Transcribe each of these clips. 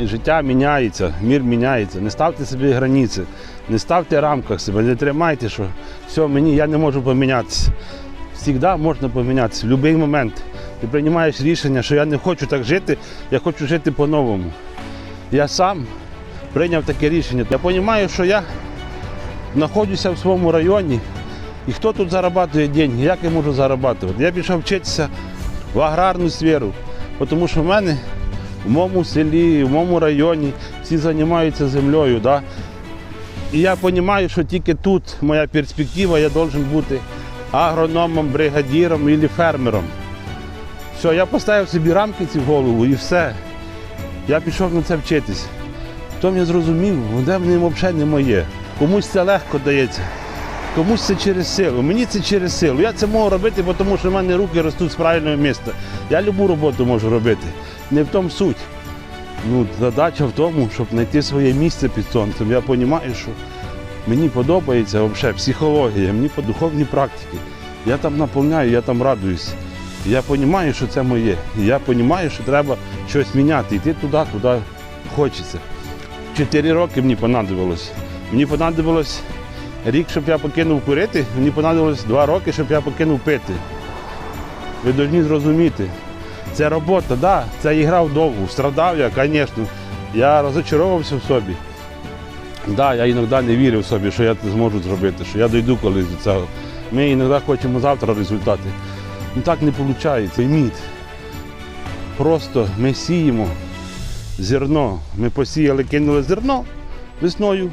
Життя міняється, мір міняється. Не ставте собі границі, не ставте рамках себе, не тримайте, що все, мені я не можу помінятися. Завжди можна помінятися, в будь-який момент. Ти приймаєш рішення, що я не хочу так жити, я хочу жити по-новому. Я сам прийняв таке рішення. Я розумію, що я знаходжуся в своєму районі, і хто тут зарабатує гроші, як я можу зарабатувати. Я пішов вчитися в аграрну сферу, тому що в мене в моєму селі, в моєму районі всі займаються землею. Да? І я розумію, що тільки тут моя перспектива, я повинен бути агрономом, бригадіром або фермером. Все, я поставив собі рамки ці в голову і все. Я пішов на це вчитись. Потім я зрозумів, де мені взагалі не моє. Комусь це легко дається, комусь це через силу. Мені це через силу. Я це можу робити, бо тому що в мене руки ростуть з правильного місця. Я будь-яку роботу можу робити. Не в тому суть. Ну, задача в тому, щоб знайти своє місце під сонцем. Я розумію, що мені подобається взагалі психологія, мені по духовній практиці. Я там наповняю, я там радуюсь. Я розумію, що це моє. Я розумію, що треба щось міняти, йти туди, куди хочеться. Чотири роки мені понадобилось. Мені понадобилось рік, щоб я покинув курити, мені понадобилось два роки, щоб я покинув пити. Ви повинні зрозуміти. Це робота, так, да, це я грав довго, страдав я, звісно. Я розочаровувався в собі. Да, я іноді не вірив в собі, що я зможу зробити, що я дійду колись до цього. Ми іноді хочемо завтра результати. Ну так не виходить. Пойміть. Просто ми сіємо зерно. Ми посіяли, кинули зерно весною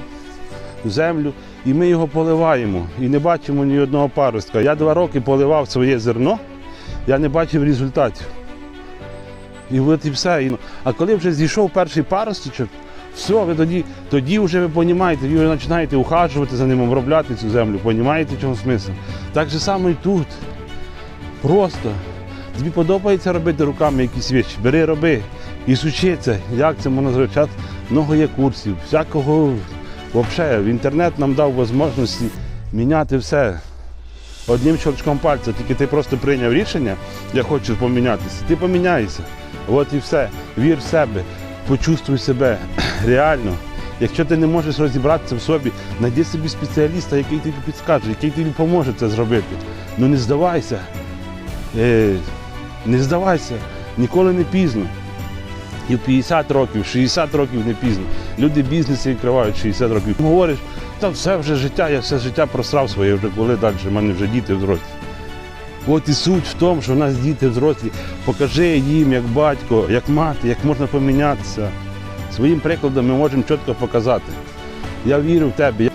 в землю, і ми його поливаємо. І не бачимо ні одного паростка. Я два роки поливав своє зерно, я не бачив результатів. І от і все. А коли вже зійшов перший паросточок, все, ви тоді, тоді вже ви розумієте, ви починаєте ухажувати за ним, обробляти цю землю, розумієте, в чому смисл. Так же само і тут. Просто. Тобі подобається робити руками якісь речі, бери, роби. І сучиться, як це можна зробити. Много є курсів, всякого взагалі. Інтернет нам дав можливості міняти все. Одним щелчком пальця, тільки ти просто прийняв рішення, я хочу помінятися, ти поміняєшся. От і все. Вір в себе, почувствуй себе реально. Якщо ти не можеш розібратися в собі, знайди собі спеціаліста, який тобі підскаже, який тобі допоможе це зробити. Ну не здавайся. Е, не здавайся, ніколи не пізно. І в 50 років, 60 років не пізно. Люди бізнеси відкривають 60 років. Говориш, та все вже життя, я все життя просрав своє, вже коли далі, в мене вже діти взрослі. От і суть в тому, що в нас діти взрослі. Покажи їм, як батько, як мати, як можна помінятися. Своїм прикладом ми можемо чітко показати. Я вірю в тебе.